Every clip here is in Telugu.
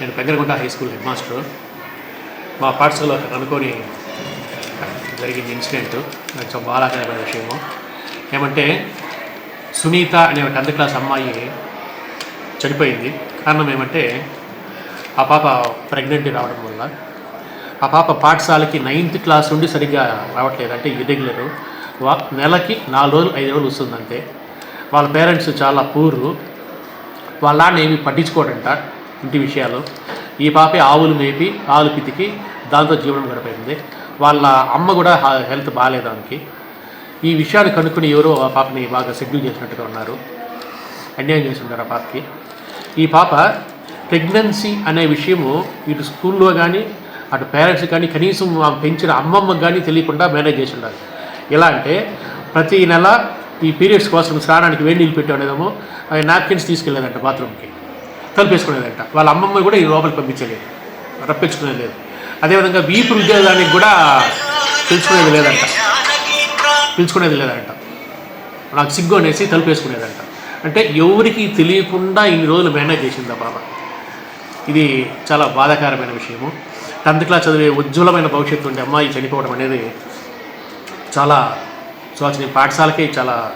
నేను Peggaragunta high school head master. మా పాఠశాలలో అనుకోని జరిగింది ఇన్సిడెంట్. నాకు బాధాకరమైన విషయము. ఏమంటే సునీత అనే ఒక టెన్త్ క్లాస్ అమ్మాయి చనిపోయింది. కారణం ఏమంటే ఆ పాప ప్రెగ్నెంట్ రావడం వల్ల. ఆ పాప పాఠశాలకి నైన్త్ క్లాస్ నుండి సరిగ్గా రావట్లేదు. అంటే ఇర్రెగ్యులరు. వా నెలకి నాలుగు రోజులు ఐదు రోజులు వస్తుందంటే వాళ్ళ పేరెంట్స్ చాలా పూరు. వాళ్ళ ఏమి పట్టించుకోడంట. ఇంటి విషయాలు. ఈ పాపే ఆవులు మేపి ఆవులు పితికి దాంతో జీవనం గడిపోయింది వాళ్ళ అమ్మ కూడా హెల్త్ బాగాలేదు దానికి ఈ విషయాన్ని కనుక్కుని ఎవరో ఆ పాపని బాగా షెడ్యూల్ చేసినట్టుగా ఉన్నారు. అన్యాయం చేసి ఆ పాపకి. ఈ పాప ప్రెగ్నెన్సీ అనే విషయము ఇటు స్కూల్లో కానీ అటు పేరెంట్స్ కానీ కనీసం పెంచిన అమ్మమ్మకి కానీ తెలియకుండా మేనేజ్ చేసి ఉండాలి ఎలా అంటే ప్రతి నెల ఈ పీరియడ్స్ కోసం స్నానానికి వేడి నీళ్ళు పెట్టేవాడేమో నాప్కిన్స్ తీసుకెళ్ళేదంట బాత్రూమ్కి. తలుపేసుకునేదంట. వాళ్ళ అమ్మమ్మ కూడా ఈ లోపలికి పంపించలేదు. రప్పించుకునేది లేదు. అదేవిధంగా వీపు ఉద్యోగానికి కూడా పిలుచుకునేది లేదంట. పిలుచుకునేది లేదంట. నాకు సిగ్గు అనేసి తలుపేసుకునేదంట. అంటే ఎవరికి తెలియకుండా ఇన్ని రోజులు మేనేజ్ చేసింది ఆ బాబ? ఇది చాలా బాధాకరమైన విషయము. టెన్త్ క్లాస్ చదివే ఉజ్వలమైన భవిష్యత్తు ఉండే అమ్మాయి చనిపోవడం అనేది చాలా శోచనీయ పాఠశాలకే చాలా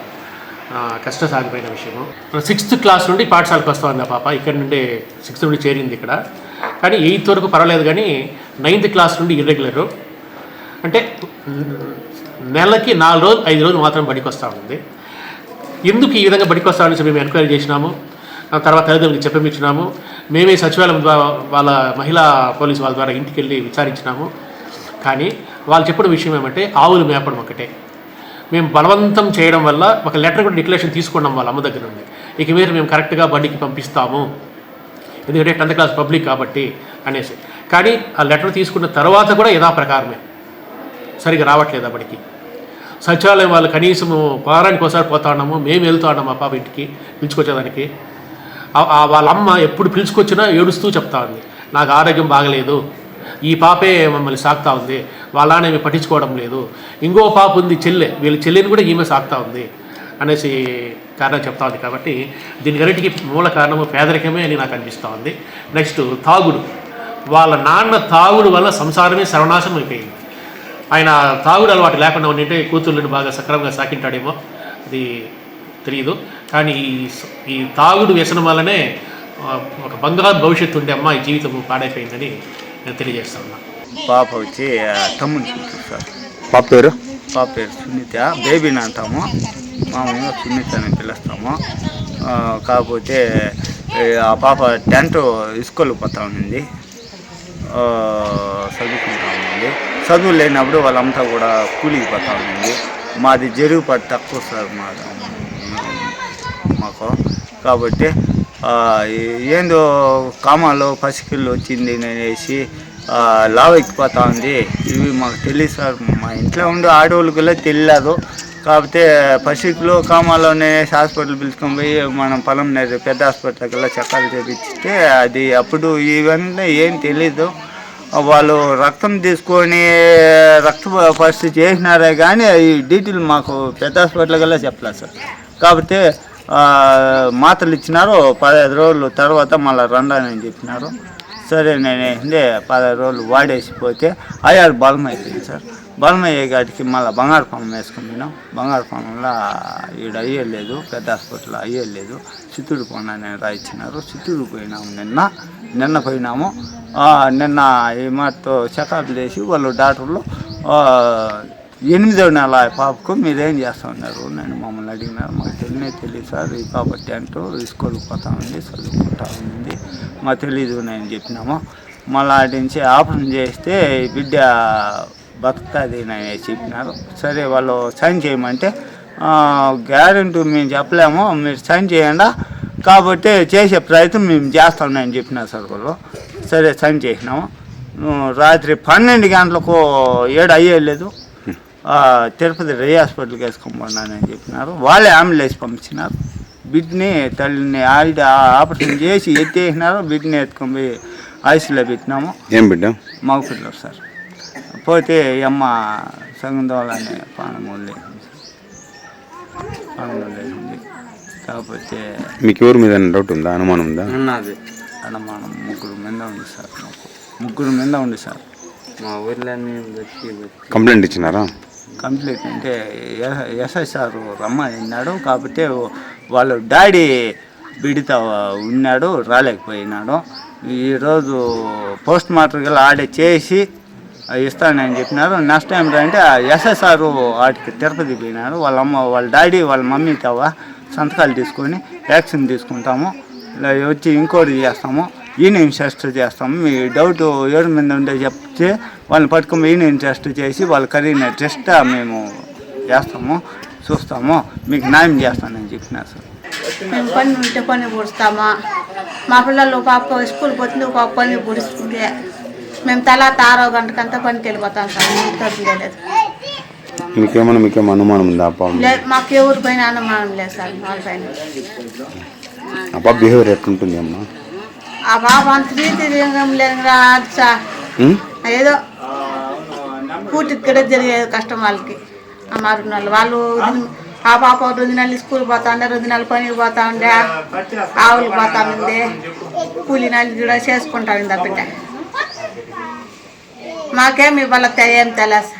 కష్ట కష్టసాగిపోయిన విషయము. సిక్స్త్ క్లాస్ నుండి పాఠశాలకు వస్తూ ఉంది ఆ పాప. ఇక్కడ నుండి సిక్స్త్ నుండి చేరింది ఇక్కడ. కానీ ఎయిత్ వరకు పర్వాలేదు కానీ నైన్త్ క్లాస్ నుండి ఇర్రెగ్యులరు అంటే నెలకి నాలుగు రోజులు ఐదు రోజులు మాత్రం బడికి వస్తూ ఉంది. ఎందుకు ఈ విధంగా బడికి వస్తామని చెప్పి మేము ఎంక్వైరీ చేసినాము. ఆ తర్వాత తల్లిదండ్రులకు చెప్పమిచ్చినాము మేమే సచివాలయం ద్వారా వాళ్ళ మహిళా పోలీసు వాళ్ళ ద్వారా ఇంటికి వెళ్ళి విచారించినాము. కానీ వాళ్ళు చెప్పిన విషయం ఏమంటే ఆవులు మేపడం ఒకటే. మేము బలవంతం చేయడం వల్ల ఒక లెటర్ కూడా డిక్లరేషన్ తీసుకున్నాం వాళ్ళ అమ్మ దగ్గర నుండి. ఇక మీరు మేము కరెక్ట్గా బండికి పంపిస్తాము. ఎందుకంటే టెన్త్ క్లాస్ పబ్లిక్ కాబట్టి అనేసి. కానీ ఆ లెటర్ తీసుకున్న తర్వాత కూడా యథాప్రకారమే. సరిగా రావట్లేదు అప్పటికి. సచివాలయం వాళ్ళు కనీసం వారానికి ఒకసారి పోతా ఉన్నాము. మేము వెళ్తా ఉన్నాము మా పాప ఇంటికి పిలుచుకొచ్చేదానికి. వాళ్ళ అమ్మ ఎప్పుడు పిలుచుకొచ్చినా ఏడుస్తూ చెప్తా ఉంది. నాకు ఆరోగ్యం బాగలేదు. ఈ పాపే మమ్మల్ని సాగుతూ ఉంది. వాళ్ళని ఆమె పట్టించుకోవడం లేదు. ఇంకో పాప ఉంది చెల్లె. వీళ్ళ చెల్లెని కూడా ఈమె సాగుతూ ఉంది అనేసి కారణం చెప్తా ఉంది కాబట్టి దీనికన్నిటికీ మూల కారణము పేదరికమే అని నాకు అనిపిస్తూ ఉంది. నెక్స్ట్ తాగుడు. వాళ్ళ నాన్న తాగుడు వల్ల సంసారమే సర్వనాశనం అయిపోయింది. ఆయన తాగుడు అలవాటు లేకుండా ఉండింటే కూతుళ్ళని బాగా సక్రమంగా సాకింటాడేమో. అది తెలియదు కానీ ఈ ఈ తాగుడు వ్యసనం వల్లనే ఒక బంగారు భవిష్యత్తు ఉండే అమ్మాయి జీవితం పాడైపోయిందని నేను తెలియజేస్తా పాప వచ్చి తమ్ముని సార్ పాప పేరు? పాప పేరు సునీత. బేబీని అంటాము. మామూలుగా సునీత అని పిలుస్తాము. కాకపోతే ఆ పాప టెన్త్ స్కూల్కి పోతా ఉంది ఆ, చదువుకుంటా ఉంది చదువు లేనప్పుడు వాళ్ళంతా కూడా కూలికి పోతా ఉంది మాది జరుగుబాటు తక్కువ సార్ మా మాకు. కాబట్టి ఏందో కామాలో పసికిళ్ళు వచ్చింది అనేసి లావ్ ఎక్కిపోతా ఉంది. ఇవి మాకు తెలియదు సార్. మా ఇంట్లో ఉండే ఆడవాళ్ళకి కూడా తెలియదు కాకపోతే పసికిలో కామాలోనే హాస్పిటల్ పిలుచుకొని పోయి మనం పొలం పెద్ద హాస్పిటల్కి వెళ్ళి చేపించితే అది అప్పుడు ఇవన్నీ ఏం తెలీదు. వాళ్ళు రక్తం తీసుకొని రక్త పరిస్థితి చేసినారే కానీ ఈ డీటెయిల్ మాకు పెద్ద హాస్పిటల్ కల్లా చెప్పలేదు సార్. కాకపోతే మాత్రలు ఇచ్చినారు. పదహైదు రోజులు తర్వాత మళ్ళీ రండి అని చెప్పినారు. సరే నేను ఏంటంటే పదహైదు రోజులు వాడేసిపోతే అయ్యారు బలం అయిపోయింది సార్. బలం అయ్యేకాటికి మళ్ళీ బంగారు పొలం వేసుకున్నాం బంగారు పొలంలో ఈడ అయ్యలేదు పెద్ద హాస్పిటల్ అయ్యలేదు చిత్తూరు పోనా నేను రాయించినారు చిత్తూరు పోయినాము నిన్న నిన్న పోయినాము. నిన్న ఈ మాతో చెకప్ చేసి వాళ్ళు డాక్టర్లు ఎనిమిదో నెల పాపకు మీరేం చేస్తా ఉన్నారు నేను మమ్మల్ని అడిగినారు మాకు తెలియనే తెలియదు సార్. ఈ పాప టెన్త్ స్కూల్కి పోతా ఉంది చదువుకుంటా ఉంది. మాకు తెలీదు నేను చెప్పినాము. మళ్ళీ అటు నుంచి ఆపరేషన్ చేస్తే బిడ్డ బతుకుతుంది అని చెప్పినారు. సరే వాళ్ళు సైన్ చేయమంటే గ్యారెంటీ మేము చెప్పలేము మీరు సైన్ చేయండి? కాబట్టి చేసే ప్రయత్నం మేము చేస్తామని చెప్పినారు సార్ వాళ్ళు. సరే సైన్ చేసినాము. రాత్రి పన్నెండు గంటలకు ఏడు అయ్యేలేదు తిరుపతి రై హాస్పిటల్కి వేసుకోమన్నానని చెప్పినారు. వాళ్ళే అంబులెన్స్ పంపించినారు. బిడ్డని తల్లిని ఆవిడ ఆపరేషన్ చేసి ఎత్తేసినారు. బిడ్డని ఎత్తుకొని పోయి ఐసీలో పెట్టినాము. ఏం బిడ్డ? మగపిల్లలు సార్. పోతే అమ్మ సంగందోళనే పానమూలు పానమూలు కాకపోతే మీకు ఎవరి మీద డౌట్ ఉందా? అనుమానం ఉందా? ఉన్నది అనుమానం ముగ్గురు మీద ఉంది సార్. మాకు ముగ్గురు మీద ఉంది సార్. మా వచ్చి కంప్లైంట్ ఇచ్చినారా? కంప్లీట్ అంటే ఎస్ఎస్ఆర్ రమ్మన్నాడు కాబట్టి వాళ్ళ డాడీ బిడితో ఉన్నాడు రాలేకపోయినాడు. ఈరోజు పోస్ట్ మార్టర్గా ఆడే చేసి ఇస్తానని చెప్పినారు. నెక్స్ట్ టైం అంటే ఎస్ఎస్ఆర్ వాటికి తిరుపతి పోయినాడు వాళ్ళ అమ్మ వాళ్ళ డాడీ వాళ్ళ మమ్మీ తవ సంతకాలు తీసుకొని వ్యాక్సిన్ తీసుకుంటాము. ఇలా వచ్చి ఇంకోటి చేస్తాము. ఈ టెస్ట్ చేస్తాము. మీ డౌట్ ఎవరి మీద ఉంటే చెప్తే వాళ్ళని పట్టుకొని ఈయన టెస్ట్ చేసి వాళ్ళ కరీన టెస్ట్ మేము చేస్తాము చూస్తాము. మీకు న్యాయం చేస్తానని చెప్పినారు సార్. మేము పని ఉంటే పని పుడుస్తామా? మా పిల్లలు పాప స్కూల్కి వచ్చింది ఒక పని పుడుస్తుంది. మేము తర్వాత ఆరో గంటకంతా పనికి వెళ్ళిపోతాం సార్ తగ్గులేదు లేదు మీకేమన్నా మీకేమో అనుమానం ఉందా అప్ప లేదు మాకు ఎవరి పైన అనుమానం లేదు సార్ వాళ్ళ పైన. అప్ప బిహేవియర్ ఎట్లుంటుంది అమ్మా? ఆ బాబు అంత రీతి రంగం లేదు రా? ఏదో కూర్చు కూడా జరిగేది కష్టం వాళ్ళకి. ఆ వాళ్ళు వాళ్ళు ఆ పాప రెండు స్కూల్ పోతా ఉండే రెండు పనికి పోతా ఉండే ఆవులు పోతా ఉంది కూలి కూడా చేసుకుంటా ఉంది ఆ బిడ్డ మాకేమి వాళ్ళకి ఏం తెలియదు